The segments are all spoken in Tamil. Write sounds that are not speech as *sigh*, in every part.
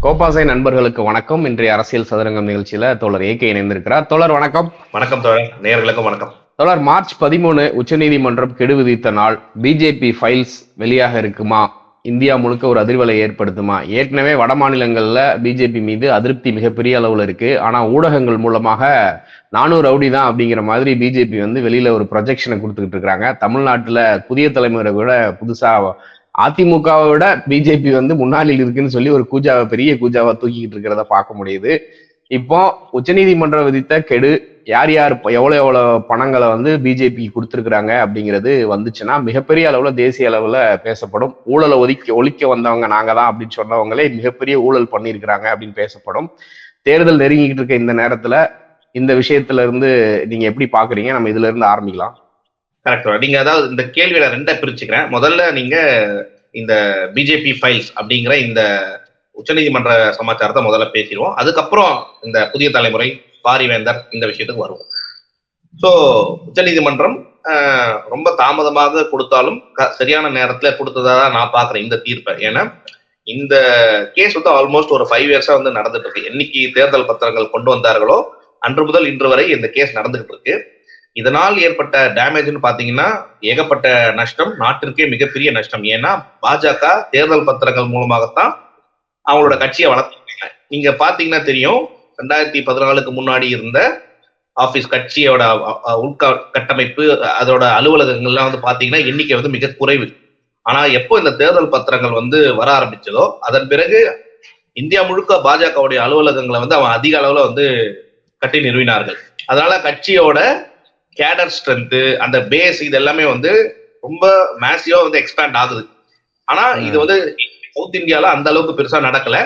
கோபாசை நண்பர்களுக்கு வணக்கம். இன்றைய அரசியல் சதுரங்கம் நிகழ்ச்சியில தோழர் ஏகே இணைந்திருக்கிறார். தோழர் வணக்கம். வணக்கம் தோழர். நேயர்களுக்கும் வணக்கம். தோழர் மார்ச் பதிமூணு உச்சநீதிமன்றம் கெடு விதித்த நாள் பிஜேபி ஃபைல்ஸ் வெளியாக இருக்குமா? இந்தியா முழுக்க ஒரு அதிர்வலை ஏற்படுத்துமா? ஏற்கனவே வட மாநிலங்கள்ல பிஜேபி மீது அதிருப்தி மிகப்பெரிய அளவுல இருக்கு. ஆனா ஊடகங்கள் மூலமாக நானூறு ரவுடி தான் அப்படிங்கிற மாதிரி பிஜேபி வந்து வெளியில ஒரு ப்ரொஜெக்ஷனை கொடுத்துக்கிட்டு இருக்காங்க. தமிழ்நாட்டுல புதிய தலைமுறை விட புதுசா அதிமுகவை விட பிஜேபி வந்து முன்னாளில் இருக்குன்னு சொல்லி ஒரு கூஜாவை பெரிய கூஜாவை தூக்கிக்கிட்டு இருக்கிறத பார்க்க முடியுது. இப்போ உச்சநீதிமன்றம் விதித்த கெடு யார் யார் எவ்வளோ எவ்வளோ பணங்களை வந்து பிஜேபி கொடுத்துருக்குறாங்க அப்படிங்கிறது வந்துச்சுன்னா மிகப்பெரிய அளவில் தேசிய அளவில் பேசப்படும். ஊழலை ஒதுக்கி ஒழிக்க வந்தவங்க நாங்கள் தான் அப்படின்னு சொன்னவங்களே மிகப்பெரிய ஊழல் பண்ணியிருக்கிறாங்க அப்படின்னு பேசப்படும். தேர்தல் நெருங்கிக்கிட்டு இருக்க இந்த நேரத்தில் இந்த விஷயத்துல இருந்து நீங்க எப்படி பாக்குறீங்க நம்ம இதுல இருந்து ஆரம்பிக்கலாம். கரெக்ட் நீங்க அதாவது இந்த கேள்வியில ரெண்டா பிரிச்சுக்கிறேன். முதல்ல நீங்க இந்த பிஜேபி ஃபைல்ஸ் அப்படிங்கிற இந்த உச்சநீதிமன்ற சமாச்சாரத்தை முதல்ல பேசிடுவோம். அதுக்கப்புறம் இந்த புதிய தலைமுறை பாரிவேந்தர் இந்த விஷயத்துக்கு வருவோம். ஸோ உச்சநீதிமன்றம் ரொம்ப தாமதமாக கொடுத்தாலும் க- சரியான நேரத்தில் கொடுத்ததா தான் நான் பார்க்குறேன் இந்த தீர்ப்பை. ஏன்னா இந்த கேஸ் வந்து ஆல்மோஸ்ட் ஒரு ஃபைவ் இயர்ஸாக வந்து நடந்துட்டு இருக்கு. என்னைக்கு தேர்தல் பத்திரங்கள் கொண்டு வந்தார்களோ அன்று முதல் இன்று வரை இந்த கேஸ் நடந்துகிட்டு இருக்கு. இதனால் ஏற்பட்ட டேமேஜ்னு பாத்தீங்கன்னா ஏகப்பட்ட நஷ்டம் நாட்டிற்கே மிகப்பெரிய நஷ்டம். ஏன்னா பாஜக தேர்தல் பத்திரங்கள் மூலமாகத்தான் அவங்களோட கட்சியை வளர்த்துருக்காங்க நீங்க பாத்தீங்கன்னா தெரியும் ரெண்டாயிரத்தி பதினாலுக்கு முன்னாடி இருந்த ஆபீஸ் கட்சியோட உட்கா கட்டமைப்பு அதோட அலுவலகங்கள்லாம் வந்து பாத்தீங்கன்னா எண்ணிக்கை வந்து மிக குறைவு. ஆனா எப்போ இந்த தேர்தல் பத்திரங்கள் வந்து வர ஆரம்பிச்சதோ அதன் பிறகு இந்தியா முழுக்க பாஜகவுடைய அலுவலகங்களை வந்து அவன் அதிக அளவுல வந்து கட்டி நிறுவினார்கள். அதனால கட்சியோட கேடர் ஸ்ட்ரென்த் அந்த பேஸ் இது எல்லாமே வந்து ரொம்ப மேசிவா வந்து எக்ஸ்பேண்ட் ஆகுது. ஆனா இது வந்து சவுத் இந்தியால அந்த அளவுக்கு பெருசா நடக்கல.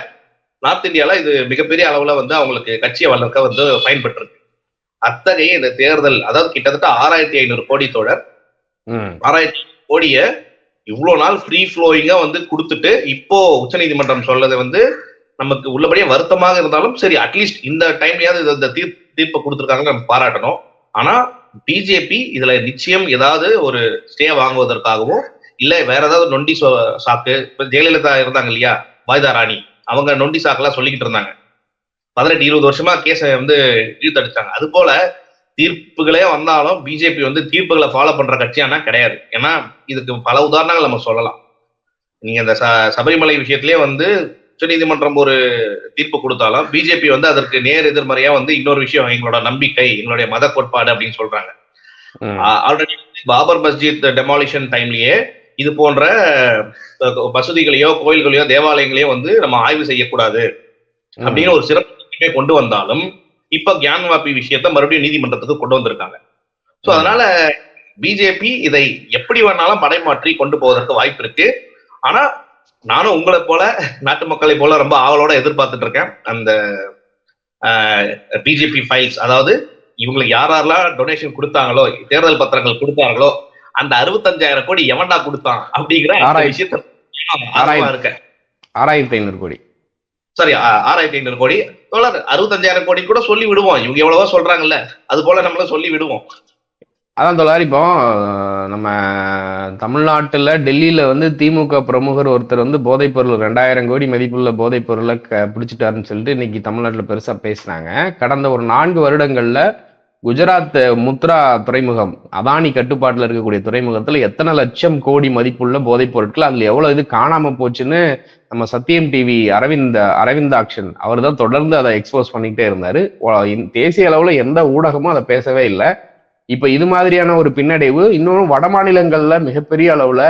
நார்த் இந்தியால இது மிகப்பெரிய அளவுல வந்து அவங்களுக்கு கட்சியை வளர்க்க வந்து பயன்பட்டு இருக்கு அத்தகைய இந்த தேர்தல் அதாவது கிட்டத்தட்ட ஆறாயிரத்தி ஐநூறு கோடி தோழர். ஆறாயிரத்தி கோடிய இவ்வளவு நாள் ஃப்ரீ ஃப்ளோயிங்கா வந்து கொடுத்துட்டு இப்போ உச்சநீதிமன்றம் சொல்லது வந்து நமக்கு உள்ளபடியே வருத்தமாக இருந்தாலும் சரி அட்லீஸ்ட் இந்த டைம்லயாவது இந்த தீர்ப்பு தீர்ப்பை கொடுத்துருக்காங்க நம்ம பாராட்டணும். ஆனா பிஜேபி இதுல நிச்சயம் ஏதாவது ஒரு ஸ்டே வாங்குவதற்காகவும் இல்ல வேற ஏதாவது நொண்டி சாக்கு இப்ப ஜெயலலிதா இருந்தாங்க இல்லையா வாய்தா ராணி அவங்க நொண்டி சாக்கெல்லாம் சொல்லிக்கிட்டு இருந்தாங்க. பதினெட்டு இருபது வருஷமா கேஸை வந்து இழுத்தடிச்சாங்க. அது போல தீர்ப்புகளே வந்தாலும் பிஜேபி வந்து தீர்ப்புகளை ஃபாலோ பண்ற கட்சியானா கிடையாது. ஏன்னா இதுக்கு பல உதாரணங்கள் நம்ம சொல்லலாம். நீங்க இந்த ச- சபரிமலை விஷயத்திலே வந்து உச்சநீதிமன்றம் ஒரு தீர்ப்பு கொடுத்தாலும் பிஜேபி வந்து அதற்கு நேர் எதிர்மறையா வந்து இன்னொரு விஷயம் எங்களோட நம்பிக்கை எங்களுடைய மத கோட்பாடு அப்படின்னு சொல்றாங்க ஆல்ரெடி பாபர் மஸ்ஜித் டெமாலிஷன் டைம்லயே இது போன்ற அஹ், மசூதிகளையோ கோயில்களையோ தேவாலயங்களையோ வந்து நம்ம ஆய்வு செய்யக்கூடாது. அப்படின்னு ஒரு சிறப்பு கொண்டு வந்தாலும் இப்ப கியான்வாபி விஷயத்த மறுபடியும் நீதிமன்றத்துக்கு கொண்டு வந்திருக்காங்க சோ. அதனால பிஜேபி இதை எப்படி வேணாலும் மடைமாற்றி கொண்டு போவதற்கு வாய்ப்பு இருக்கு ஆனா நானும் உங்களை போல நாட்டு மக்களை போல ரொம்ப ஆவலோட எதிர்பார்த்துட்டு இருக்கேன். அந்த பிஜேபி ஃபைல்ஸ் அதாவது இவங்களுக்கு யார் யாரெல்லாம் டொனேஷன் கொடுத்தாங்களோ தேர்தல் பத்திரங்கள் கொடுத்தாங்களோ அந்த அறுபத்தஞ்சாயிரம் கோடி எவன்டா கொடுத்தான் அப்படிங்கிற. விஷயத்த இருக்கேன். ஆறாயிரத்தி ஐநூறு கோடி. சரி ஆறாயிரத்தி ஐநூறு கோடி. தோழர் அறுபத்தஞ்சாயிரம் கோடி கூட சொல்லி விடுவோம் இவங்க எவ்வளவோ சொல்றாங்கல்ல அது போல நம்மளும் சொல்லி விடுவோம் அதான் தோழர் இப்போ நம்ம தமிழ்நாட்டில் டெல்லியில் வந்து திமுக பிரமுகர் ஒருத்தர் வந்து போதைப் பொருள் ரெண்டாயிரம் கோடி மதிப்புள்ள போதைப் பொருளை க பிடிச்சிட்டாருன்னு சொல்லிட்டு இன்னைக்கு தமிழ்நாட்டில் பெருசாக பேசினாங்க கடந்த ஒரு நான்கு வருடங்களில் குஜராத் முத்ரா துறைமுகம் அதானி கட்டுப்பாட்டில் இருக்கக்கூடிய துறைமுகத்தில் எத்தனை லட்சம் கோடி மதிப்புள்ள போதைப் பொருட்கள் அதில் எவ்வளோ இது காணாமல் போச்சுன்னு நம்ம சத்தியம் டிவி அரவிந்த் அரவிந்தாக்ஷன் அவர் தான் தொடர்ந்து அதை எக்ஸ்போஸ் பண்ணிக்கிட்டே இருந்தார். இந்- தேசிய அளவில் எந்த ஊடகமும் அதை பேசவே இல்லை. இப்ப இது மாதிரியான ஒரு பின்னடைவு இன்னொன்று வட மாநிலங்கள்ல மிகப்பெரிய அளவுல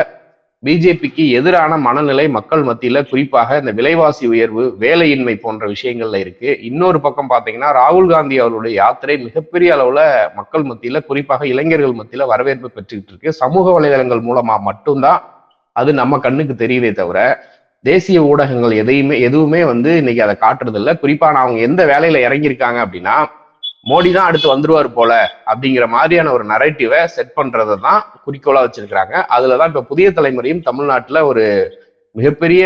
பிஜேபிக்கு எதிரான மனநிலை மக்கள் மத்தியில குறிப்பாக இந்த விலைவாசி உயர்வு வேலையின்மை போன்ற விஷயங்கள்ல இருக்கு. இன்னொரு பக்கம் பாத்தீங்கன்னா ராகுல் காந்தி அவருடைய யாத்திரை மிகப்பெரிய அளவுல மக்கள் மத்தியில குறிப்பாக இளைஞர்கள் மத்தியில வரவேற்பு பெற்றுக்கிட்டு இருக்கு. சமூக வலைதளங்கள் மூலமா மட்டும்தான் அது நம்ம கண்ணுக்கு தெரியுதே தவிர தேசிய ஊடகங்கள் எதையுமே எதுவுமே வந்து இன்னைக்கு அதை காட்டுறது இல்லை குறிப்பா நான் அவங்க எந்த வேலையில இறங்கியிருக்காங்க அப்படின்னா மோடி தான் அடுத்து வந்துருவார் போல அப்படிங்கிற மாதிரியான ஒரு நரேட்டிவை செட் பண்றதை தான் குறிக்கோளா வச்சிருக்கிறாங்க. அதுலதான் இப்ப புதிய தலைமுறையும் தமிழ்நாட்டுல ஒரு மிகப்பெரிய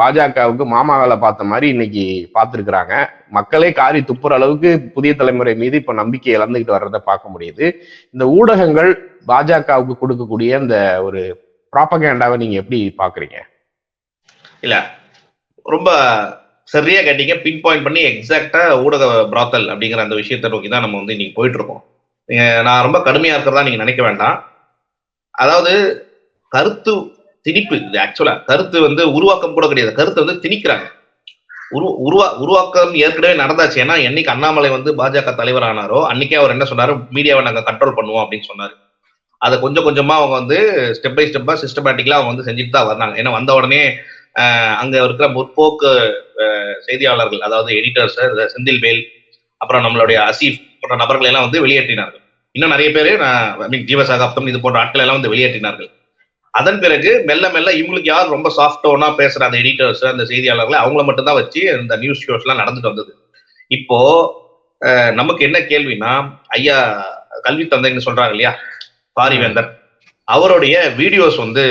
பாஜகவுக்கு மாமா வேலை பார்த்த மாதிரி இன்னைக்கு பார்த்துருக்குறாங்க. மக்களே காரி துப்புற அளவுக்கு புதிய தலைமுறை மீது இப்ப நம்பிக்கை இழந்துகிட்டு வர்றதை பார்க்க முடியுது. இந்த ஊடகங்கள் பாஜகவுக்கு கொடுக்கக்கூடிய இந்த ஒரு ப்ராப்பகேண்டாவை நீங்க எப்படி பாக்குறீங்க இல்ல ரொம்ப சரியா கேட்டீங்க. பின் பாயிண்ட் பண்ணி எக்ஸாக்டா ஊடக பிராத்தல் அப்படிங்கிற அந்த விஷயத்தை நோக்கி தான் நம்ம வந்து இன்னைக்கு போயிட்டு இருக்கோம். நான் ரொம்ப கடுமையா இருக்கிறதா நீங்க நினைக்க வேண்டாம். அதாவது கருத்து திணிப்பு இது ஆக்சுவலா கருத்து வந்து உருவாக்கம் கூட கிடையாது. கருத்தை வந்து திணிக்கிறாங்க. உரு உருவா உருவாக்கம் ஏற்கனவே நடந்தாச்சு. ஏன்னா என்னைக்கு அண்ணாமலை வந்து பாஜக தலைவர் ஆனாரோ அன்னைக்கே அவர் என்ன சொன்னாரு? மீடியாவை நாங்க கண்ட்ரோல் பண்ணுவோம் அப்படின்னு சொன்னாரு. அதை கொஞ்சம் கொஞ்சமா அவங்க வந்து ஸ்டெப் பை ஸ்டெப்பா சிஸ்டமேட்டிக்கலா அவங்க வந்து செஞ்சுட்டு தான் வந்தாங்க. ஏன்னா வந்த உடனே அங்க இருக்கிற முற்போக்கு செய்தியாளர்கள் அதாவது எடிட்டர்ஸ் செந்தில்வேல் அப்புறம் நம்மளுடைய அசீஃப் போன்ற நபர்களை எல்லாம் வந்து வெளியேற்றினார்கள். இன்னும் நிறைய பேர் ஐ மீன் ஜீவசகாப்தம் இது போன்ற ஆட்களை எல்லாம் வந்து வெளியேற்றினார்கள். அதன் பிறகு மெல்ல மெல்ல இவங்களுக்கு யார் ரொம்ப சாஃப்டோனா பேசுற அந்த எடிட்டர்ஸ் அந்த செய்தியாளர்களை அவங்கள மட்டும்தான் வச்சு இந்த நியூஸ் ஷோஸ் எல்லாம் நடந்துட்டு வந்தது. இப்போ நமக்கு என்ன கேள்வினா ஐயா கல்வி தந்தைன்னு சொல்றாங்க இல்லையா? பாரிவேந்தர். அவருடைய வீடியோஸ் வந்து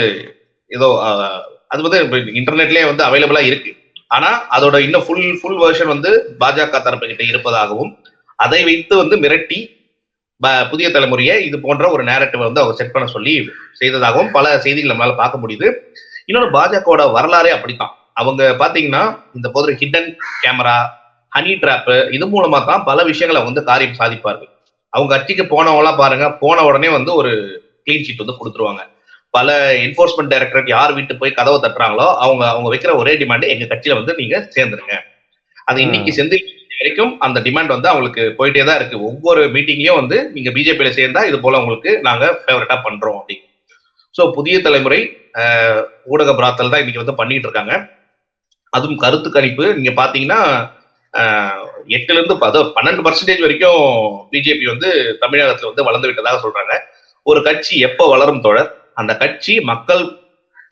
ஏதோ அது வந்து இன்டர்நெட்லயே வந்து அவைலபிளா இருக்கு. ஆனா அதோட இன்னும் ஃபுல் ஃபுல் வேர்ஷன் வந்து பாஜக தரப்பு கிட்ட இருப்பதாகவும் அதை வைத்து வந்து மிரட்டி ப- புதிய தலைமுறையை இது போன்ற ஒரு நேரட்டிவ் வந்து அவர் செட் பண்ண சொல்லி செய்ததாகவும் பல செய்திகள் நம்மளால பார்க்க முடியுது. இன்னொன்று பாஜகவோட வரலாறே அப்படித்தான். அவங்க பாத்தீங்கன்னா இந்த போதிர ஹிடன் கேமரா ஹனி ட்ராப்பு இது மூலமா தான் பல விஷயங்களை வந்து காரியம் சாதிப்பார்கள். அவங்க கட்சிக்கு போனவங்களாம் பாருங்க போன உடனே வந்து ஒரு கிளீன் ஷீட் வந்து கொடுத்துருவாங்க. பல என்போர்ஸ்மெண்ட் டைரக்டரேட் யார் வீட்டு போய் கதவை தட்டுறாங்களோ அவங்க அவங்க வைக்கிற ஒரே டிமாண்ட் எங்க கட்சியில வந்து நீங்க சேர்ந்துருங்க. அது இன்னைக்கு செந்தில் வரைக்கும் அந்த டிமாண்ட் வந்து அவங்களுக்கு போயிட்டே தான் இருக்கு. ஒவ்வொரு மீட்டிங்லயும் வந்து நீங்க பிஜேபியில சேர்ந்தா இது போல உங்களுக்கு நாங்க ஃபேவரட்டா பண்றோம் அப்படின்னு. ஸோ புதிய தலைமுறை ஊடக பிராத்தல் தான் இன்னைக்கு வந்து பண்ணிட்டு இருக்காங்க. அதுவும் கருத்து கணிப்பு. நீங்க பாத்தீங்கன்னா எட்டுல இருந்து பன்னெண்டு பர்சன்டேஜ் வரைக்கும் பிஜேபி வந்து தமிழகத்துல வந்து வளர்ந்து விட்டதாக சொல்றாங்க. ஒரு கட்சி எப்போ வளரும் தோழர்? அந்த கட்சி மக்கள்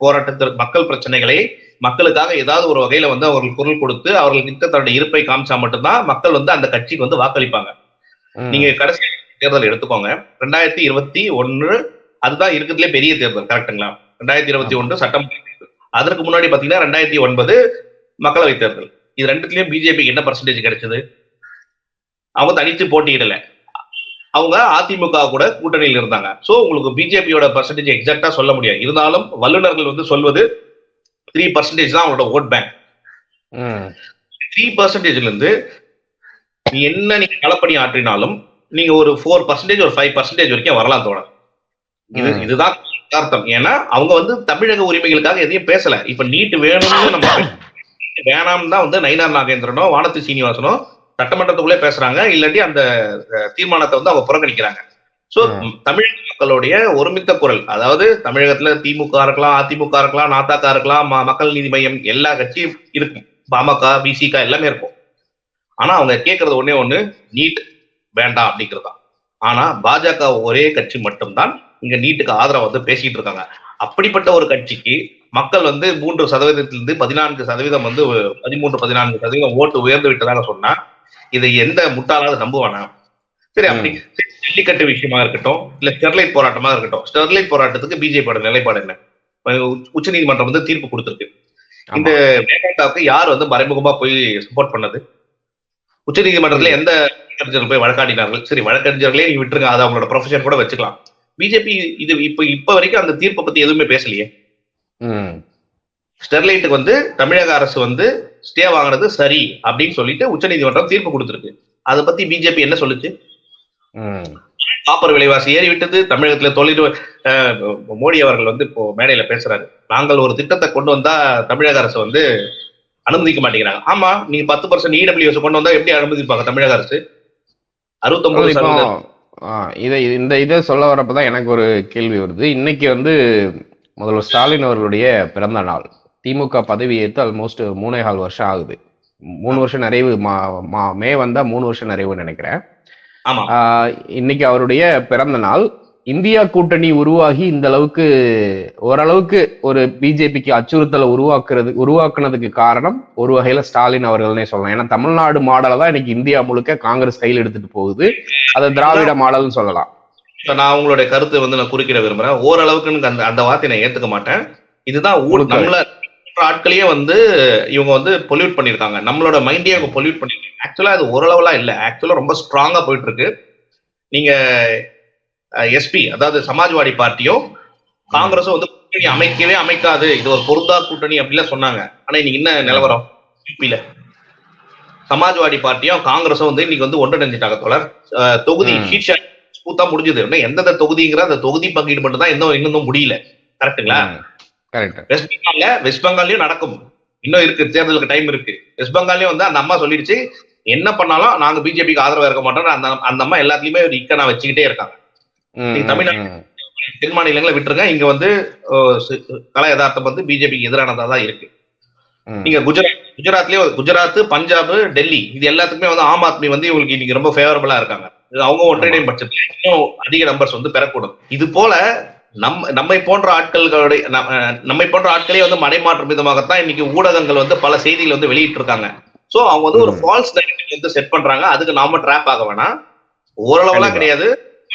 போராட்டத்திற்கு மக்கள் பிரச்சனைகளை மக்களுக்காக ஏதாவது ஒரு வகையில வந்து அவர்கள் குரல் கொடுத்து அவர்களுக்கு தன்னுடைய இருப்பை காமிச்சா மட்டும்தான் மக்கள் வந்து அந்த கட்சிக்கு வந்து வாக்களிப்பாங்க. நீங்க கடைசி தேர்தல் எடுத்துக்கோங்க. ரெண்டாயிரத்தி இருபத்தி ஒன்னு அதுதான் இருக்கிறதுலே பெரிய தேர்தல் கரெக்ட்டுங்களா ரெண்டாயிரத்தி இருபத்தி ஒன்று சட்டமன்ற தேர்தல். அதற்கு முன்னாடி பாத்தீங்கன்னா ரெண்டாயிரத்தி ஒன்பது மக்களவை தேர்தல். இது ரெண்டுத்துலயும் பிஜேபிக்கு என்ன பர்சன்டேஜ் கிடைச்சது? அவங்க தனித்து போட்டியிடல. அவங்க அதிமுக கூட கூட்டணியில் இருந்தாங்க. சோ உங்களுக்கு பிஜேபியோட பர்சன்டேஜ் எக்ஸாக்டா சொல்ல முடியாது. இருந்தாலும் வல்லுநர்கள் வந்து சொல்வது த்ரீ பர்சன்டேஜ் தான் அவங்களோட ஓட் பேங்க். த்ரீ பர்சன்டேஜ்ல இருந்து நீ என்ன நீங்க களப்பணி ஆற்றினாலும் நீங்க ஒரு ஃபோர் பர்சன்டேஜ் ஒரு ஃபைவ் பர்சன்டேஜ் வரைக்கும் வரலாம் தோணும் இது. இதுதான் அர்த்தம். ஏன்னா அவங்க வந்து தமிழக உரிமைகளுக்காக எதையும் பேசல. இப்ப நீட் வேணும்னு நம்ம *coughs* நீட் வேணாம்னு தான் வந்து நயினார் நாகேந்திரனோ வானதி சீனிவாசனோ சட்டமன்றத்துக்குள்ளே பேசுறாங்க இல்லாட்டி அந்த தீர்மானத்தை வந்து அவங்க புறக்கணிக்கிறாங்க. சோ. தமிழக மக்களுடைய ஒருமித்த குரல் அதாவது தமிழகத்துல திமுக இருக்கலாம் அதிமுக இருக்கலாம் நாத்தாக்கா இருக்கலாம் மக்கள் நீதி மையம் எல்லா கட்சியும் இருக்கும். பாமக பிசிக எல்லாமே இருக்கும். ஆனா அவங்க கேட்கறது ஒண்ணே ஒண்ணு நீட் வேண்டாம் அப்படிங்கிறது ஆனா பாஜக ஒரே கட்சி மட்டும்தான் இங்க நீட்டுக்கு ஆதரவு வந்து பேசிட்டு இருக்காங்க. அப்படிப்பட்ட ஒரு கட்சிக்கு மக்கள் வந்து மூன்று சதவீதத்திலிருந்து பதினான்கு சதவீதம் வந்து பதிமூன்று பதினான்கு சதவீதம் ஓட்டு உயர்ந்து விட்டதாக சொன்னா இதை எந்த முட்டாளாவது நம்புவானா? சரி அப்படி ஜல்லிக்கட்டு விஷயமா இருக்கட்டும் இல்ல ஸ்டெர்லைட் போராட்டமா இருக்கட்டும். ஸ்டெர்லைட் போராட்டத்துக்கு பிஜேபியோட நிலைப்பாடு என்ன? உச்ச நீதிமன்றம் வந்து தீர்ப்பு கொடுத்திருக்கு. இந்த வேதாந்தாவுக்கு யார் வந்து மறைமுகமா போய் சப்போர்ட் பண்ணது? உச்ச நீதிமன்றத்துல எந்த வழக்கறிஞர்கள் போய் வழக்காடினார்கள்? சரி வழக்கறிஞர்களே நீங்க விட்டுருங்க அது அவங்களோட ப்ரொஃபஷன் கூட வச்சுக்கலாம். பிஜேபி இது இப்ப இப்ப வரைக்கும் அந்த தீர்ப்பை பத்தி எதுவுமே பேசலையே. ஸ்டெர்லைட்டுக்கு வந்து தமிழக அரசு வந்து ஸ்டே வாங்கினது சரி அப்படின்னு சொல்லிட்டு உச்சநீதிமன்றம் தீர்ப்பு கொடுத்திருக்கு. அதை பத்தி பிஜேபி என்ன சொல்லுச்சு. காப்பர் விலைவாசி ஏறி விட்டது. தமிழகத்துல தொழில் மோடி அவர்கள் வந்து இப்போ மேடையில பேசுறாரு. நாங்கள் ஒரு திட்டத்தை கொண்டு வந்தா தமிழக அரசு வந்து அனுமதிக்க மாட்டேங்கிறாங்க. ஆமா நீங்க பத்து பர்சன்ட் இடபிள்யூஎஸ் கொண்டு வந்தா எப்படி அனுமதிப்பாங்க தமிழக அரசு? அறுபத்தொன்பது இதை இந்த இதை சொல்ல வரப்பதான் எனக்கு ஒரு கேள்வி வருது. இன்னைக்கு வந்து முதல்வர் ஸ்டாலின் அவர்களுடைய பிறந்த நாள். திமுக பதவி ஏற்று ஆல்மோஸ்ட் மூணே கால் வருஷம் ஆகுது. மூணு வருஷம் நிறைவு மா- மா- வந்தா மூணு வருஷம் நிறைவுன்னு நினைக்கிறேன். இன்னைக்கு அவருடைய பிறந்த நாள். இந்தியா கூட்டணி உருவாகி இந்த அளவுக்கு ஓரளவுக்கு ஒரு பிஜேபிக்கு அச்சுறுத்தலை உருவாக்குறது உருவாக்குனதுக்கு காரணம் ஒரு வகையில ஸ்டாலின் அவர்கள்னே சொல்லலாம். ஏன்னா தமிழ்நாடு மாடலை தான் இன்னைக்கு இந்தியா முழுக்க காங்கிரஸ் கையில் எடுத்துட்டு போகுது. அதை திராவிட மாடல்னு சொல்லலாம். இப்ப நான் உங்களுடைய கருத்தை வந்து நான் குறுக்கிட விரும்புறேன். ஓரளவுக்கு அந்த அந்த வார்த்தையை நான் ஏத்துக்க மாட்டேன். இதுதான். நம்மள ஆட்களையே வந்து இவங்க வந்து பொல்யூட் பண்ணிருக்காங்க. நம்மளோட மைண்டையே இவங்க பொல்யூட் பண்ணிருக்காங்க. ஆக்சுவலா அது ஓரளவுலாம் இல்ல. ஆக்சுவலா ரொம்ப ஸ்ட்ராங்கா போயிட்டு இருக்கு நீங்க எஸ்பி அதாவது சமாஜ்வாடி பார்ட்டியும் காங்கிரஸும் வந்து கூட்டணி அமைக்கவே அமைக்காது. இது ஒரு பொருந்தா கூட்டணி அப்படிலாம் சொன்னாங்க. ஆனா இன்னைக்கு என்ன நிலவரம்? யூபியில சமாஜ்வாடி பார்ட்டியும் காங்கிரஸும் வந்து இன்னைக்கு வந்து ஒன்றிணைஞ்சிட்டாங்க அஹ் தொகுதி ம். ஷீட் ஷாட் ஸ்மூத்தா முடிஞ்சது. எந்தெந்த தொகுதிங்கிற அந்த தொகுதி பங்கீடு மட்டும் தான் இன்னும் இன்னும் முடியல. கரெக்ட்டுங்களா கரெக்ட் வெஸ்ட் பெங்கால்ல வெஸ்ட் பெங்கால்லயும் நடக்கும். இன்னும் இருக்கு தேர்தலுக்கு டைம் இருக்கு. வெஸ்ட் பெங்கால்லயும் வந்து அந்த அம்மா சொல்லிடுச்சு என்ன பண்ணாலும் நாங்க பிஜேபிக்கு ஆதரவா இருக்க மாட்டோம் அந்த அந்த அம்மா எல்லாத்துலயுமே ஒரு இக்கனா வச்சுக்கிட்டே இருக்காங்க. தமிழ்நாடு- தென் மாநிலங்களை விட்டுருங்க. இங்க வந்து கல யதார்த்தம் வந்து பிஜேபிக்கு எதிரானதா தான் இருக்கு. நீங்க குஜராத் குஜராத்லயே குஜராத் பஞ்சாப் டெல்லி இது எல்லாத்துக்குமே வந்து ஆம் ஆத்மி வந்து இவங்களுக்கு இன்னைக்கு ரொம்ப ஃபேவரபிளா இருக்காங்க. அவங்க ஒன்றிணையும் பட்சத்துல இன்னும் அதிக நம்பர்ஸ் வந்து பெறக்கூடும். இது போல நம் நம்மை போன்ற ஆட்களுடைய நம்மை போன்ற ஆட்களே வந்து மடைமாற்றும் விதமாகத்தான் இன்னைக்கு ஊடகங்கள் வந்து பல செய்திகளை வந்து வெளியிட்டு இருக்காங்க சோ அவங்க வந்து ஒரு. ஃபால்ஸ் நெகட்டிவ் வந்து செட் பண்றாங்க. அதுக்கு நாம ட்ராப் ஆக வேணாம். ஓரளவுலாம். கிடையாது.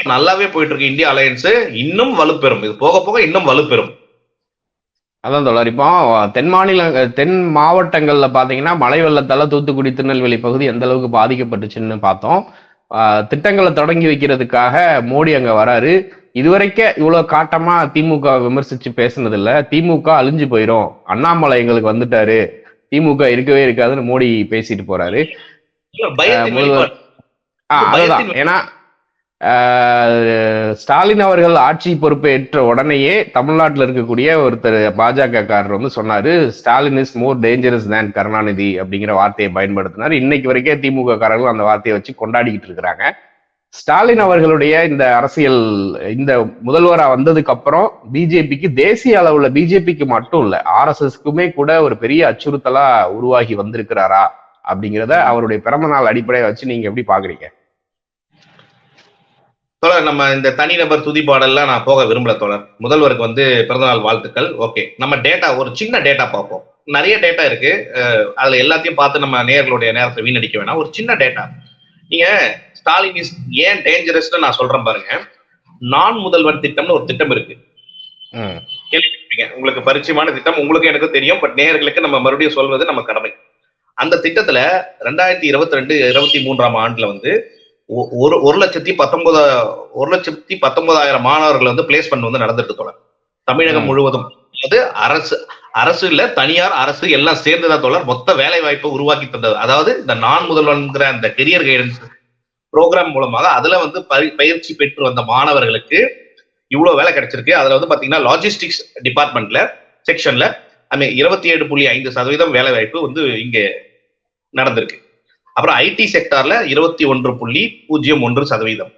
நல்லாவே போயிட்டு இருக்கு இந்தியா அலையன்ஸ். இன்னும் வலுப்பெறும். இது போக போக இன்னும் வலுப்பெறும். அதான் தோழர். இப்போ தென் மாநில தென் மாவட்டங்கள்ல பாத்தீங்கன்னா மழை வெள்ளத்தால தூத்துக்குடி திருநெல்வேலி பகுதி எந்த அளவுக்கு பாதிக்கப்பட்டுச்சுன்னு பார்த்தோம். திட்டங்களை தொடங்கி வைக்கிறதுக்காக மோடி அங்க வராரு. இதுவரைக்கும் இவ்வளவு காட்டமா திமுக விமர்சிச்சு பேசுனது இல்ல திமுக அழிஞ்சு போயிரும். அண்ணாமலை எங்களுக்கு வந்துட்டாரு. திமுக இருக்கவே இருக்காதுன்னு மோடி பேசிட்டு போறாரு. அதுதான். ஏன்னா ஸ்டாலின் அவர்கள் ஆட்சி பொறுப்பேற்ற உடனேயே தமிழ்நாட்டில் இருக்கக்கூடிய ஒருத்தர் பாஜக காரர் வந்து சொன்னாரு Stalin is more dangerous than Karunanidhi அப்படிங்கிற வார்த்தையை பயன்படுத்தினார். இன்னைக்கு வரைக்கும் திமுக காரர்கள் அந்த வார்த்தையை வச்சு கொண்டாடிக்கிட்டு இருக்கிறாங்க. ஸ்டாலின் அவர்களுடைய இந்த அரசியல் இந்த முதல்வரா வந்ததுக்கு அப்புறம் பிஜேபிக்கு தேசிய அளவுல பிஜேபிக்கு மட்டும் இல்ல ஆர்எஸ்எஸ்க்குமே கூட ஒரு பெரிய அச்சுறுத்தலா உருவாகி வந்திருக்கிறாரா அப்படிங்கிறத அவருடைய பிறந்த நாள் அடிப்படையை வச்சு நீங்க எப்படி பாக்குறீங்க? தோழர் நம்ம இந்த தனிநபர் துதிப்பாடல்லாம் நான் போக விரும்பல தோழர். முதல்வருக்கு வந்து பிறந்தநாள் வாழ்த்துக்கள். ஓகே நம்ம டேட்டா ஒரு சின்ன டேட்டா பார்ப்போம். நிறைய டேட்டா இருக்கு. அதுல எல்லாத்தையும் பார்த்து நம்ம நேர்களுடைய நேரத்தை வீணடிக்க வேணாம். ஒரு சின்ன டேட்டா நீங்க ஸ்டாலின் இஸ் ஏன் டேஞ்சரஸ்னு நான் சொல்றேன் பாருங்க. நான் முதல்வர் திட்டம்னு ஒரு திட்டம் இருக்கு. ம், கேள்விப்பட்டிருப்பீங்க. உங்களுக்கு பரிச்சயமான திட்டம் உங்களுக்கு எனக்கு தெரியும் பட் நேயர்களுக்கு நம்ம மறுபடியும் சொல்வது நம்ம கடமை. அந்த திட்டத்துல ரெண்டாயிரத்தி இருபத்தி ரெண்டு இருபத்தி மூன்றாம் ஆண்டுல வந்து ஒரு ஒரு லட்சத்தி பத்தொன்பதா ஒரு லட்சத்தி பத்தொன்பதாயிரம் மாணவர்கள் வந்து பிளேஸ்மெண்ட் வந்து நடந்துட்டு தோழர் தமிழகம். முழுவதும். அதாவது அரசு அரசு இல்ல தனியார் அரசு எல்லாம் சேர்ந்துதான் தொடர் மொத்த வேலை வாய்ப்பை உருவாக்கி தந்தது. அதாவது இந்த நான் முதல்வன்கிற அந்த கெரியர் கைடன்ஸ் ப்ரோக்ராம் மூலமாக அதுல வந்து பயிற்சி பெற்று வந்த மாணவர்களுக்கு இவ்வளவு வேலை கிடைச்சிருக்கு. அதுல வந்து பாத்தீங்கன்னா லாஜிஸ்டிக்ஸ் டிபார்ட்மெண்ட்ல செக்ஷன்ல ஐ மீன் இருபத்தி ஏழு புள்ளி ஐந்து சதவீதம் வேலை வாய்ப்பு வந்து இங்க நடந்திருக்கு. அப்புறம் ஐடி செக்டார்ல இருபத்தி ஒன்று புள்ளி பூஜ்ஜியம் ஒன்று சதவீதம்.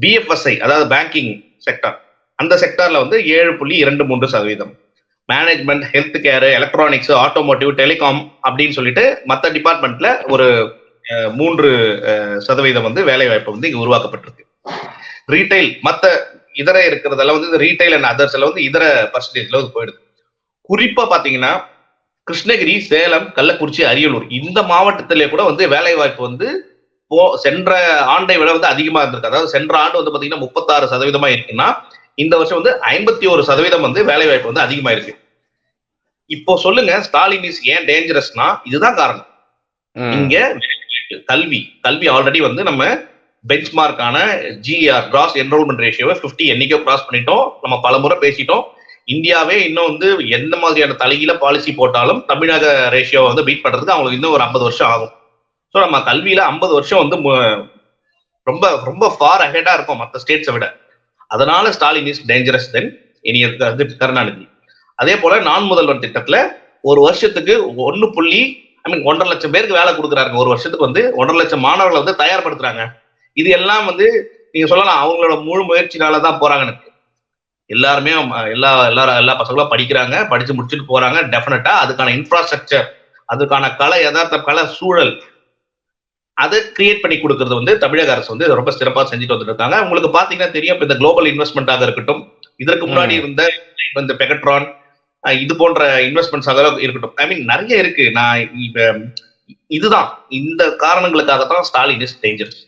பிஎஃப்எஸ்ஐ அதாவது பேங்கிங் செக்டார் அந்த செக்டார்ல வந்து ஏழு புள்ளி இரண்டு மூன்று சதவீதம். Management health care electronics automotive telecom அப்படின்னு சொல்லிட்டு மற்ற டிபார்ட்மெண்ட்ல ஒரு மூன்று சதவீதம் வந்து வேலை வாய்ப்பு வந்து இங்க உருவாக்கப்பட்டிருக்கு. ரீட்டைல் மத்த இதர இருக்கிறதெல்லாம் வந்து ரீட்டைல் அண்ட் அதர்ஸ்ல வந்து இதர பர்சன்டேஜ்ல வந்து போயிடுது. குறிப்பா பாத்தீங்கன்னா கிருஷ்ணகிரி சேலம் கள்ளக்குறிச்சி அரியலூர் இந்த மாவட்டத்திலே கூட வந்து வேலை வாய்ப்பு வந்து போ சென்ற ஆண்டை விட வந்து அதிகமா இருந்திருக்கு. அதாவது சென்ற ஆண்டு வந்து பாத்தீங்கன்னா முப்பத்தாறு சதவீதமா இருக்குன்னா இந்த வருஷம் வந்து ஐம்பத்தி ஒரு சதவீதம் வந்து வேலை வாய்ப்பு வந்து அதிகமா இருக்கு இப்போ சொல்லுங்க ஸ்டாலின் இஸ் ஏன் டேஞ்சரஸ்னா இதுதான் காரணம். இங்க கல்வி கல்வி ஆல்ரெடி வந்து நம்ம பெஞ்ச்மார்க்கான ஜிஆர் கிராஸ் என்ரோல்மெண்ட் ரேஷியோவை 50 என்னைக்கோ கிராஸ் பண்ணிட்டோம் நம்ம பலமுறை பேசிட்டோம். இந்தியாவே இன்னும் வந்து எந்த மாதிரியான தலைகீழ பாலிசி போட்டாலும் தமிழக ரேஷியோவை வந்து பீட் பண்றதுக்கு அவங்களுக்கு இன்னும் ஒரு ஐம்பது வருஷம் ஆகும். ஸோ நம்ம கல்வியில ஐம்பது வருஷம் வந்து ரொம்ப ரொம்ப ஃபார் அஹெடா இருக்கும் மற்ற ஸ்டேட்ஸை விட. அதனால ஸ்டாலின் இஸ் டேஞ்சரஸ் தென் இனி கருணாநிதி அதே போல நான் முதல்வர் திட்டத்துல ஒரு வருஷத்துக்கு ஒன்னு புள்ளி ஐ மீன் ஒன்றரை லட்சம் பேருக்கு வேலை கொடுக்குறாங்க ஒரு வருஷத்துக்கு வந்து ஒன்றரை லட்சம் மாணவர்களை வந்து தயார்படுத்துறாங்க. இது எல்லாம் வந்து நீங்க சொல்லலாம் அவங்களோட முழு முயற்சினால தான் போறாங்கன்னு எல்லாருமே எல்லா எல்லா எல்லா பசங்களும் படிக்கிறாங்க படிச்சு முடிச்சுட்டு போறாங்க. டெஃபினட்டா அதுக்கான இன்ஃப்ராஸ்ட்ரக்சர் அதுக்கான கலை யதார்த்த கலை சூழல் அதை கிரியேட் பண்ணி கொடுக்கறது வந்து தமிழக அரசு வந்து ரொம்ப சிறப்பா செஞ்சுட்டு வந்துட்டு இருக்காங்க உங்களுக்கு பாத்தீங்கன்னா தெரியும் இந்த குளோபல் இன்வெஸ்ட்மெண்ட்டாக இருக்கட்டும் இதற்கு முன்னாடி. இருந்த இந்த பெகட்ரான் இது போன்ற இன்வெஸ்ட்மெண்ட்ஸ் அதெல்லாம் இருக்கட்டும். ஐ மீன் நிறைய இருக்கு. நான் இப்ப இதுதான். இந்த காரணங்களுக்காகத்தான் ஸ்டாலின் இஸ் டேஞ்சரஸ்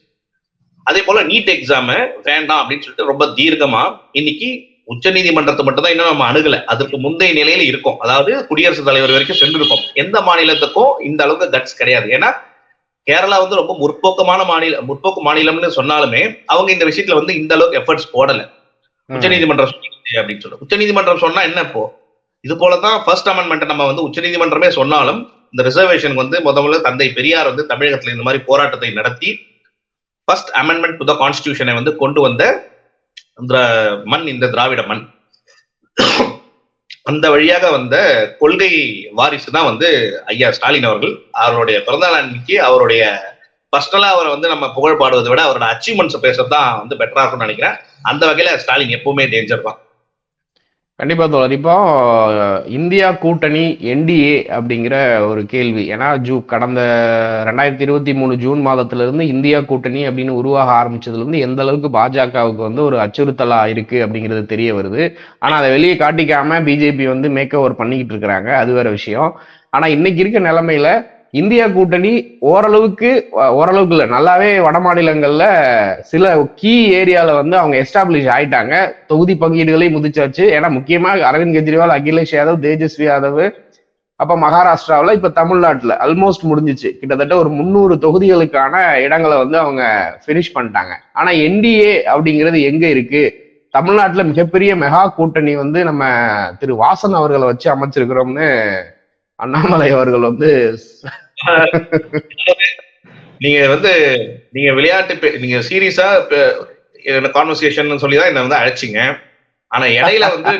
அதே போல நீட் எக்ஸாம் வேண்டாம் அப்படின்னு சொல்லிட்டு ரொம்ப தீர்க்கமா இன்னைக்கு உச்சநீதிமன்றத்தை மட்டும் தான் இன்னும் நம்ம அணுகல. அதற்கு முந்தைய நிலையில இருக்கும். அதாவது குடியரசுத் தலைவர் வரைக்கும் சென்றிருக்கோம். எந்த மாநிலத்துக்கும் இந்த அளவுக்கு கட்ஸ் கிடையாது. ஏன்னா கேரளா வந்து ரொம்ப முற்போக்கமான மாநில முற்போக்கு மாநிலம்னு சொன்னாலுமே அவங்க இந்த விஷயத்துல வந்து இந்த அளவுக்கு எஃபர்ட்ஸ் போடல. உச்சநீதிமன்றம் அப்படின்னு சொல்றோம். உச்சநீதிமன்றம் சொன்னா என்ன இப்போ? இது போலதான் ஃபர்ஸ்ட் அமெண்ட்மெண்ட் நம்ம வந்து உச்சநீதிமன்றமே சொன்னாலும் இந்த ரிசர்வேஷன் வந்து முத முதல்ல தந்தை பெரியார் வந்து தமிழகத்துல இந்த மாதிரி போராட்டத்தை நடத்தி ஃபர்ஸ்ட் அமெண்ட்மெண்ட் டு த கான்ஸ்டியூஷனை வந்து கொண்டு வந்த இந்த மண் இந்த திராவிட மண். அந்த வழியாக வந்த கொள்கை வாரிசு தான் வந்து ஐயா ஸ்டாலின் அவர்கள். அவருடைய பிறந்தநாள் அன்னைக்கு அவருடைய பர்சனலா அவரை வந்து நம்ம புகழ் பாடுவதை விட அவரோட அச்சீவ்மெண்ட்ஸ் பேசுறது தான் வந்து பெட்டரா இருக்கும்னு நினைக்கிறேன். அந்த வகையில ஸ்டாலின் எப்பவுமே டேஞ்சர் தான். கண்டிப்பா தோழர். இப்போ இந்தியா கூட்டணி என்டிஏ அப்படிங்கிற ஒரு கேள்வி. ஏன்னா ஜூ கடந்த ரெண்டாயிரத்தி இருபத்தி மூணு ஜூன் மாதத்துல இருந்து இந்தியா கூட்டணி அப்படின்னு உருவாக ஆரம்பிச்சதுல இருந்து எந்த அளவுக்கு பாஜகவுக்கு வந்து ஒரு அச்சுறுத்தலா இருக்கு அப்படிங்கிறது தெரிய வருது. ஆனா அதை வெளியே காட்டிக்காம பிஜேபி வந்து மேக் ஓவர் பண்ணிக்கிட்டு இருக்கிறாங்க. அது வேற விஷயம். ஆனா இன்னைக்கு இருக்க நிலைமையில இந்தியா கூட்டணி ஓரளவுக்கு ஓரளவுக்கு இல்லை. நல்லாவே வட மாநிலங்கள்ல சில கீ ஏரியால வந்து அவங்க எஸ்டாப்ளிஷ் ஆயிட்டாங்க. தொகுதி பங்கீடுகளை முதிச்சாச்சு. ஏன்னா முக்கியமாக அரவிந்த் கெஜ்ரிவால் அகிலேஷ் யாதவ் தேஜஸ்வி யாதவ் அப்ப மகாராஷ்டிராவில் இப்ப தமிழ்நாட்டுல அல்மோஸ்ட் முடிஞ்சிச்சு. கிட்டத்தட்ட ஒரு முந்நூறு தொகுதிகளுக்கான இடங்களை வந்து அவங்க ஃபினிஷ் பண்ணிட்டாங்க. ஆனா என்டிஏ அப்படிங்கிறது எங்க இருக்கு? தமிழ்நாட்டுல மிகப்பெரிய மெகா கூட்டணி வந்து நம்ம திரு வாசன் அவர்களை வச்சு அமைச்சிருக்கிறோம்னு அண்ணாமலை அவர்கள் வந்து நீங்க வந்து நீங்க விளையாட்டு நீங்க சீரியஸா கான்வர்சேஷன் சொல்லி தான் என்ன வந்து அழைச்சிங்க. ஆனா இடையில வந்து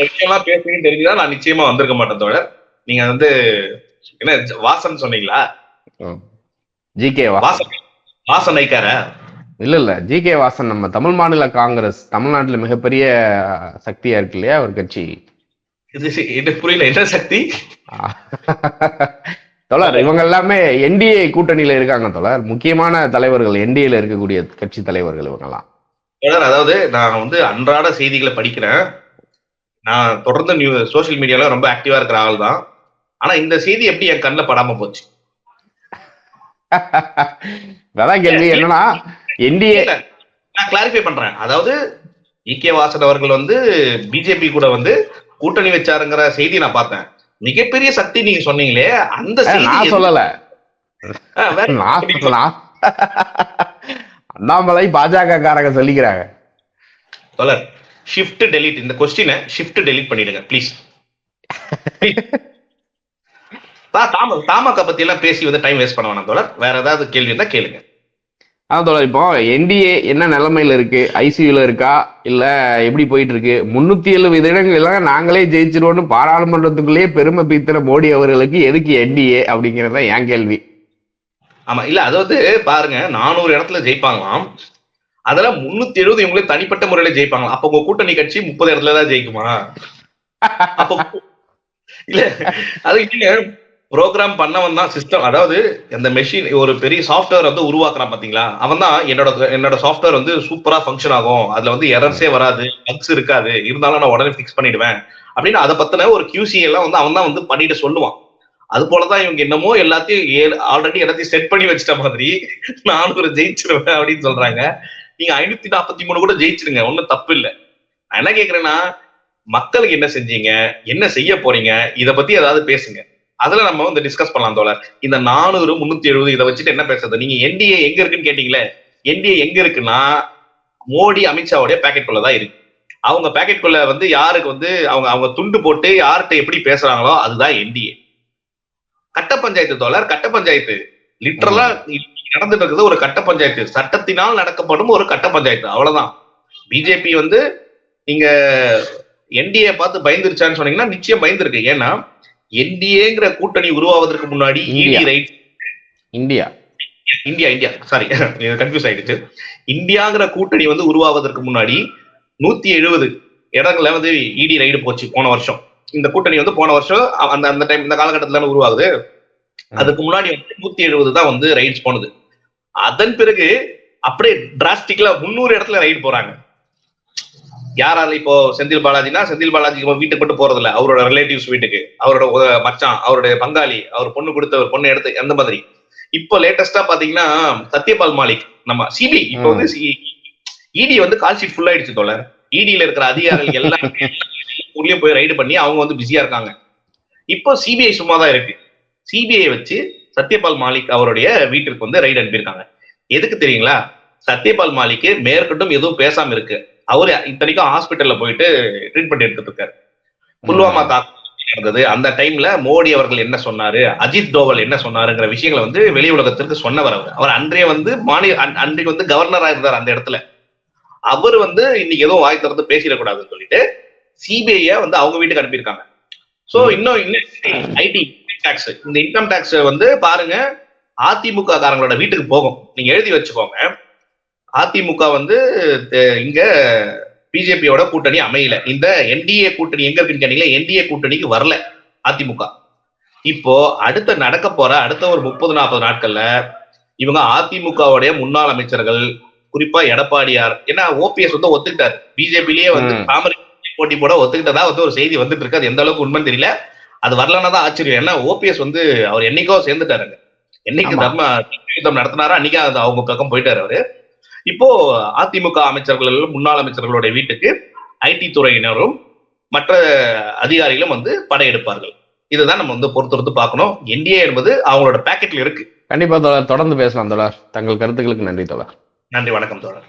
விஷயம்லாம் பேசுறீங்கன்னு தெரிஞ்சுதான் நான் நிச்சயமா வந்திருக்க மாட்டேன் தோழர். நீங்க வந்து என்ன வாசன் சொன்னீங்களா? ஜி கேவா வாசன். வாசன் ஐக்கார இல்ல இல்ல ஜி கே வாசன் நம்ம தமிழ் மாநில காங்கிரஸ் தமிழ்நாட்டுல மிகப்பெரிய சக்தியா இருக்கு இல்லையா ஒரு கட்சி? இது புரியல. என்ன சக்தி? *laughs* தொலர் இவங்க எல்லாமே என்டிஏ கூட்டணியில இருக்காங்க தொலர் முக்கியமான தலைவர்கள் என்டிஏல இருக்கக்கூடிய கட்சி தலைவர்கள் இவங்கெல்லாம். தோழர் அதாவது நான் வந்து அன்றாட செய்திகளை படிக்கிறேன். நான் தொடர்ந்து நியூ சோஷியல் மீடியால ரொம்ப ஆக்டிவா இருக்கிற ஆள் தான். ஆனா இந்த செய்தி எப்படி என் கண்ணில் படாம போச்சு? *laughs* அதான் கேள்வி. என்னன்னா என்டிஏ நான் கிளாரிஃபை பண்றேன். அதாவது கே வாசன் அவர்கள் வந்து பிஜேபி கூட வந்து கூட்டணி வச்சாருங்கிற செய்தி நான் பார்த்தேன். மிகப்பெரிய சக்தி நீங்க சொன்னீங்களே அந்த நான் சொல்லல. அண்ணாமலை பாஜக காரங்க சொல்லிக்கிறாங்க. தோழர் ஷிஃப்ட் டெலீட் இந்த கொஸ்டினை ஷிஃப்ட் டெலீட் பண்ணிடுங்க ப்ளீஸ் தாம தாமக பத்தி எல்லாம் பேசி வந்து டைம் வேஸ்ட் பண்ண வேணாம் தோழர். வேற ஏதாவது கேள்வி இருந்தா கேளுங்க. அதோட இப்போ என்டிஏ என்ன நிலைமையில இருக்கு? ஐசியூல இருக்கா? இல்ல எப்படி போயிட்டு இருக்கு முன்னூத்தி எழுபது இடங்கள் எல்லாம் நாங்களே ஜெயிச்சிருவோம்னு பாராளுமன்றத்துக்குள்ளேயே பெருமை பீத்திர மோடி அவர்களுக்கு எதுக்கு என்டிஏ அப்படிங்கறத தான் என் கேள்வி. ஆமா இல்ல அதாவது பாருங்க நானூறு இடத்துல ஜெயிப்பாங்களாம். அதுல முன்னூத்தி எழுபது இவங்களே தனிப்பட்ட முறையில ஜெயிப்பாங்களாம். அப்ப உங்க கூட்டணி கட்சி முப்பது இடத்துல தான் ஜெயிக்குமா? அப்ப இல்ல அது இல்ல ப்ரோக்ராம் பண்ணவன் தான் சிஸ்டம் அதாவது அந்த மெஷின் ஒரு பெரிய சாஃப்ட்வேர் வந்து உருவாக்குறான் பாத்தீங்களா? அவன் தான் என்னோட என்னோட சாஃப்ட்வேர் வந்து சூப்பரா ஃபங்க்ஷன் ஆகும். அதுல வந்து எரர்ஸே வராது பக்ஸ் இருக்காது. இருந்தாலும் நான் உடனே ஃபிக்ஸ் பண்ணிடுவேன். அப்படின்னு அதை பத்தின ஒரு கியூசி எல்லாம் வந்து அவன் தான் வந்து பண்ணிட்டு சொல்லுவான். அது போலதான் இவங்க என்னமோ எல்லாத்தையும் ஆல்ரெடி எல்லாத்தையும் செட் பண்ணி வச்சிட்ட மாதிரி நானும் ஒரு ஜெயிச்சிருவேன் அப்படின்னு சொல்றாங்க. நீங்க ஐநூத்தி நாற்பத்தி மூணு கூட ஜெயிச்சிருங்க ஒன்னும் தப்பு இல்லை. நான் என்ன கேக்குறேன்னா மக்களுக்கு என்ன செஞ்சீங்க என்ன செய்ய போறீங்க இதை பத்தி ஏதாவது பேசுங்க. அதுல நம்ம வந்து டிஸ்கஸ் பண்ணலாம் தோழர் இந்த நானூறு முன்னூத்தி எழுபது இதை வச்சுட்டு என்ன பேசுறது? நீங்க என்டிஏ எங்க இருக்குன்னு கேட்டீங்களே? என்டிஏ எங்க இருக்குன்னா மோடி அமித்ஷாவுடைய பேக்கெட் தான் இருக்கு. அவங்க பேக்கெட் குள்ள வந்து யாருக்கு வந்து அவங்க அவங்க துண்டு போட்டு யார்கிட்ட எப்படி பேசுறாங்களோ அதுதான் என்டிஏ கட்ட பஞ்சாயத்து தோழர் கட்ட பஞ்சாயத்து. லிட்டரலா நடந்துட்டு இருக்குது ஒரு கட்ட பஞ்சாயத்து. சட்டத்தினால் நடக்கப்படும் ஒரு கட்ட பஞ்சாயத்து. அவ்வளவுதான். பிஜேபி வந்து நீங்க என்டிஏ பார்த்து பயந்துருச்சான்னு சொன்னீங்கன்னா நிச்சயம் பயந்துருக்கு. ஏன்னா என்டிஏங்கிற கூட்டணி உருவாவதற்கு முன்னாடி இடி. Right. India. India India. Sorry confuse ஆயிடுச்சு. இந்தியாங்கிற கூட்டணி வந்து உருவாவதற்கு முன்னாடி நூத்தி எழுபது இடங்கள்ல வந்து இடி ரைடு போச்சு போன வருஷம். இந்த கூட்டணி வந்து போன வருஷம் அந்த அந்த டைம் இந்த காலகட்டத்துல உருவாகுது. அதுக்கு முன்னாடி வந்து நூத்தி எழுபது தான் வந்து ரைட்ஸ் போனது. அதன் பிறகு அப்படியே டிராஸ்டிக்ல முந்நூறு இடத்துல ரைடு போறாங்க. யாரால இப்போ செந்தில் பாலாஜினா செந்தில் பாலாஜி வீட்டுக்கு மட்டும் போறது இல்ல அவரோட ரிலேட்டிவ்ஸ் வீட்டுக்கு அவரோட மச்சான் அவருடைய பங்காளி அவர் பொண்ணு கொடுத்த ஒரு பொண்ணு எடுத்து அந்த மாதிரி இப்போ லேட்டஸ்டா பாத்தீங்கன்னா சத்யபால் மாலிக் நம்ம சிபி இப்போ வந்து இடி வந்து கால் ஷீட் ஃபுல் ஆயிடுச்சு தோழர் இடியில இருக்கிற அதிகாரிகள் எல்லாம் ஊர்லயும் போய் ரைடு பண்ணி அவங்க வந்து பிஸியா இருக்காங்க இப்போ சிபிஐ சும்மா தான் இருக்கு சிபிஐ வச்சு சத்யபால் மாலிக் அவருடைய வீட்டிற்கு வந்து ரைடு அனுப்பியிருக்காங்க எதுக்கு தெரியுங்களா சத்யபால் மாலிக்கு மேற்கட்டும் எதுவும் பேசாம இருக்கு அவரு இத்தனைக்கும் ஹாஸ்பிட்டல்ல போயிட்டு ட்ரீட்மெண்ட் எடுத்துட்டு இருக்காரு. புல்வாமா தாக்குதல் நடந்தது. அந்த டைம்ல மோடி அவர்கள் என்ன சொன்னாரு? அஜித் டோவல் என்ன சொன்னாருங்கிற விஷயங்களை வந்து வெளி உலகத்திற்கு சொன்னவர் அவர். அவர் அன்றைய வந்து மாநில அன்- அன்றைக்கு வந்து கவர்னரா இருந்தார் அந்த இடத்துல. அவர் வந்து இன்னைக்கு எதுவும் வாய் திறந்து பேசிடக்கூடாதுன்னு சொல்லிட்டு சிபிஐ வந்து அவங்க வீட்டுக்கு அனுப்பியிருக்காங்க. சோ இன்னும் ஐடி டாக்ஸ் இந்த இன்கம் டாக்ஸ் வந்து பாருங்க அதிமுக காரங்களோட வீட்டுக்கு போகும். நீங்க எழுதி வச்சுக்கோங்க. அதிமுக வந்து இங்க பிஜேபியோட கூட்டணி அமையல. இந்த என்டிஏ கூட்டணி எங்க இருக்குன்னு கேட்டீங்களா? என்டிஏ கூட்டணிக்கு வரல அதிமுக. இப்போ அடுத்த நடக்க போற அடுத்த ஒரு முப்பது நாற்பது நாட்கள்ல இவங்க அதிமுகவுடைய முன்னாள் அமைச்சர்கள் குறிப்பா எடப்பாடியார் ஏன்னா ஓபிஎஸ் வந்து ஒத்துக்கிட்டாரு. பிஜேபிலேயே வந்து. தாமரை போட்டி போட ஒத்துக்கிட்டதா வந்து ஒரு செய்தி வந்துட்டு இருக்கு. அது எந்த அளவுக்கு உண்மைன்னு தெரியல. அது வரலன்னா தான் ஆச்சரியம். ஏன்னா ஓபிஎஸ் வந்து அவர் என்னைக்கோ சேர்ந்துட்டாருங்க. என்னைக்கு. தர்ம யுத்தம் நடத்தினாரோ அன்னைக்கு அவங்க பக்கம் போயிட்டாரு அவரு. இப்போ அதிமுக அமைச்சர்கள் முன்னாள் அமைச்சர்களுடைய வீட்டுக்கு ஐடி துறையினரும் மற்ற அதிகாரிகளும் வந்து படையெடுப்பார்கள் இதுதான் நம்ம வந்து பொறுத்திருந்து பார்க்கணும். என்டிஏ என்பது அவங்களோட பேக்கெட்ல இருக்கு. கண்டிப்பா தொடர்ந்து பேசலாம் தோழர். தங்கள் கருத்துக்களுக்கு நன்றி தோழர். நன்றி வணக்கம் தோழர்.